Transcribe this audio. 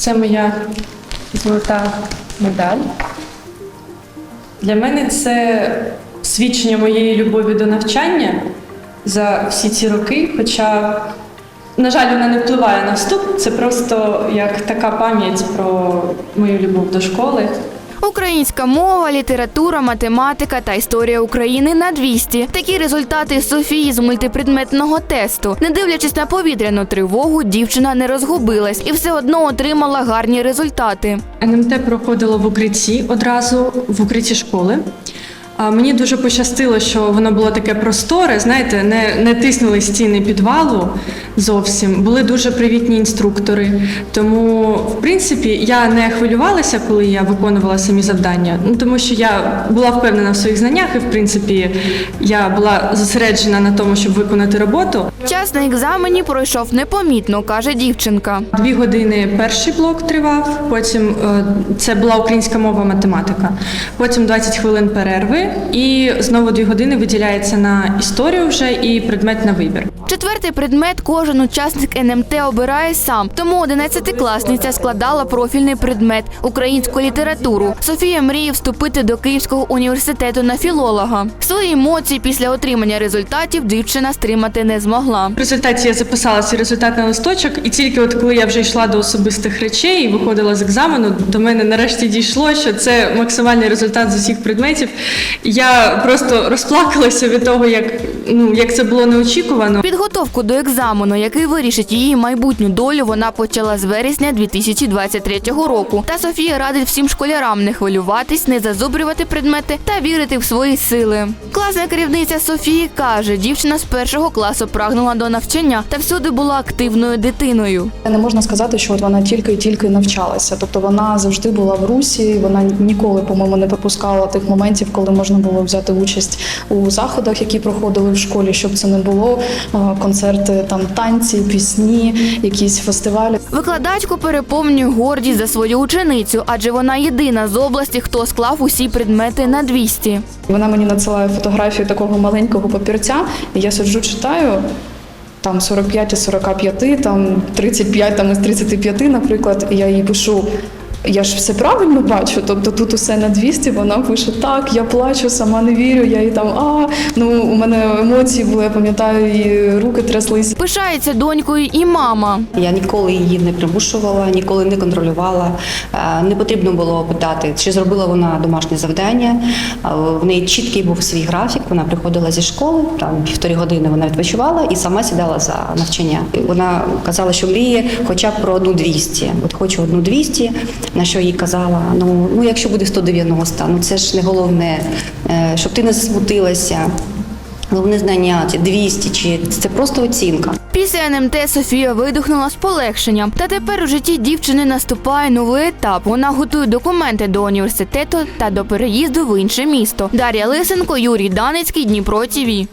Це моя золота медаль. Для мене це свідчення моєї любові до навчання за всі ці роки. Хоча, на жаль, вона не впливає на вступ. Це просто як така пам'ять про мою любов до школи. Українська мова, література, математика та історія України на 200. Такі результати Софії з мультипредметного тесту. Не дивлячись на повітряну тривогу, дівчина не розгубилась і все одно отримала гарні результати. НМТ проходило в укритті одразу в укритті школи. Мені дуже пощастило, що воно було таке просторе, знаєте, не, не тиснули стіни підвалу зовсім. Були дуже привітні інструктори. Тому, в принципі, я не хвилювалася, коли я виконувала самі завдання. Ну тому що я була впевнена в своїх знаннях, і в принципі я була зосереджена на тому, щоб виконати роботу. Час на екзамені пройшов непомітно, каже дівчинка. Дві години перший блок тривав, потім е, це була українська мова, математика. Потім 20 хвилин перерви, і знову дві години виділяється на історію вже і предмет на вибір. Четвертий предмет кожен учасник НМТ обирає сам. Тому 11-класниця складала профільний предмет українську літературу. Софія мріє вступити до Київського університету на філолога. Свої емоції після отримання результатів дівчина стримати не змогла. В результаті я записала результат на листочок, і тільки от коли я вже йшла до особистих речей і виходила з екзамену, до мене нарешті дійшло, що це максимальний результат з усіх предметів. Я просто розплакалася від того, як, ну, як це було неочікувано. Підготовку до екзамену, який вирішить її майбутню долю, вона почала з вересня 2023 року. Та Софія радить всім школярам не хвилюватись, не зазубрювати предмети та вірити в свої сили. Класна керівниця Софії каже, дівчина з першого класу прагнула до навчання та всюди була активною дитиною. Не можна сказати, що от вона тільки і тільки навчалася. Тобто вона завжди була в русі. Вона ніколи, по-моєму, не пропускала тих моментів, коли можна було взяти участь у заходах, які проходили в школі, щоб це не було концерти, там танці, пісні, якісь фестивалі. Викладачку переповнює гордість за свою ученицю, адже вона єдина з області, хто склав усі предмети на 200. Вона мені надсилає фотографію такого маленького папірця, і я сиджу, читаю. Там 45 із 45, там 35 там із 35, наприклад, і я їй пишу. Я ж все правильно бачу, тобто тут усе на 200, вона пише так, я плачу, сама не вірю. Я їй там а ну у мене емоції були, я пам'ятаю, і руки тряслись. Пишається донькою і мама. Я ніколи її не примушувала, ніколи не контролювала. Е, Не потрібно було питати, чи зробила вона домашнє завдання. Е, В неї чіткий був свій графік. Вона приходила зі школи, там півтори години вона відпочивала і сама сідала за навчання. Вона казала, що мріє хоча б про одну 200. От хочу одну 200, на що їй казала: ну, ну якщо буде 190, ну це ж не головне, е, щоб ти не засмутилася. Головне знання, ці 200, чи це просто оцінка. Після НМТ Софія видихнула з полегшенням. Та тепер у житті дівчини наступає новий етап. Вона готує документи до університету та до переїзду в інше місто. Дар'я Лисенко, Юрій Даницький, Дніпро ТІВІ.